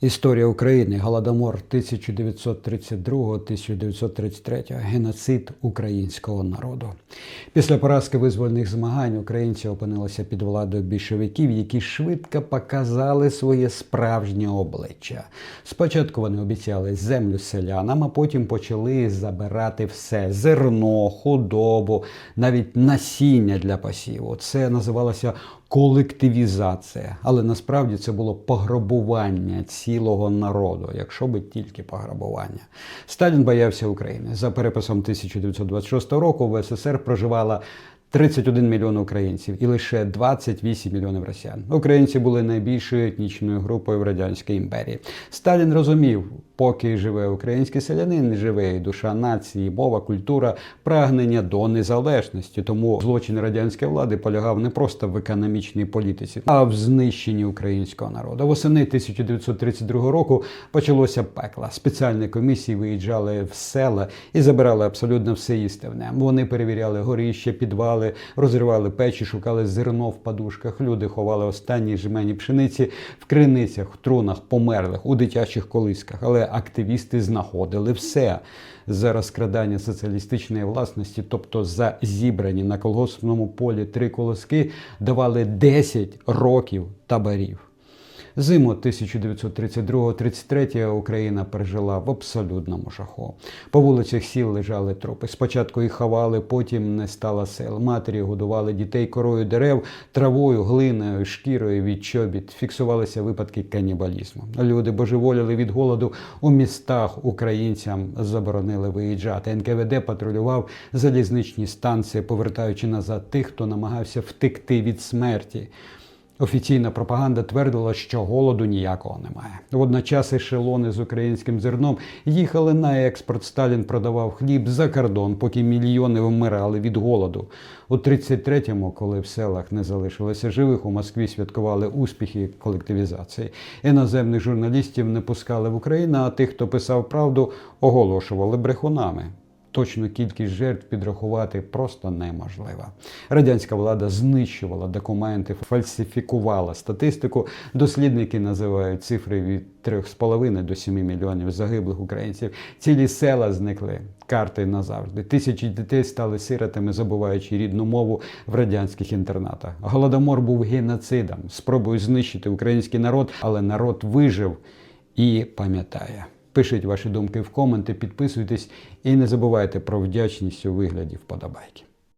Історія України, Голодомор 1932-1933, геноцид українського народу. Після поразки визвольних змагань українці опинилися під владою більшовиків, які швидко показали своє справжнє обличчя. Спочатку вони обіцяли землю селянам, а потім почали забирати все: зерно, худобу, навіть насіння для посіву. Це називалося колективізація, але насправді це було пограбування цілого народу, якщо би тільки пограбування. Сталін боявся України. За переписом 1926 року в СССР проживала 31 мільйон українців і лише 28 мільйонів росіян. Українці були найбільшою етнічною групою в радянській імперії. Сталін розумів, поки живе український селянин, живе і душа нації, мова, культура, прагнення до незалежності. Тому злочин радянської влади полягав не просто в економічній політиці, а в знищенні українського народу. Восени 1932 року почалося пекло. Спеціальні комісії виїжджали в села і забирали абсолютно все їстивне. Вони перевіряли горіще, підвали, розривали печі, шукали зерно в подушках. Люди ховали останні жмені пшениці в криницях, в трунах, померлих у дитячих колисках. Але активісти знаходили все за розкрадання соціалістичної власності, тобто за зібрані на колгоспному полі три колоски, давали 10 років таборів. Зиму 1932-33 Україна пережила в абсолютному жаху. По вулицях сіл лежали трупи. Спочатку їх ховали, потім не стало сил. Матері годували дітей корою дерев, травою, глиною, шкірою від чобіт. Фіксувалися випадки канібалізму. Люди божеволіли від голоду у містах. Українцям заборонили виїжджати. НКВД патрулював залізничні станції, повертаючи назад тих, хто намагався втекти від смерті. Офіційна пропаганда твердила, що голоду ніякого немає. Водночас ешелони з українським зерном їхали на експорт. Сталін продавав хліб за кордон, поки мільйони вмирали від голоду. У 33-му, коли в селах не залишилося живих, у Москві святкували успіхи колективізації. Іноземних журналістів не пускали в Україну, а тих, хто писав правду, оголошували брехунами. Точну кількість жертв підрахувати просто неможливо. Радянська влада знищувала документи, фальсифікувала статистику. Дослідники називають цифри від 3,5 до 7 мільйонів загиблих українців. Цілі села зникли. Карти назавжди. Тисячі дітей стали сиротами, забуваючи рідну мову в радянських інтернатах. Голодомор був геноцидом, спробою знищити український народ, але народ вижив і пам'ятає. Пишіть ваші думки в коменти, підписуйтесь і не забувайте про вдячність у вигляді вподобайки.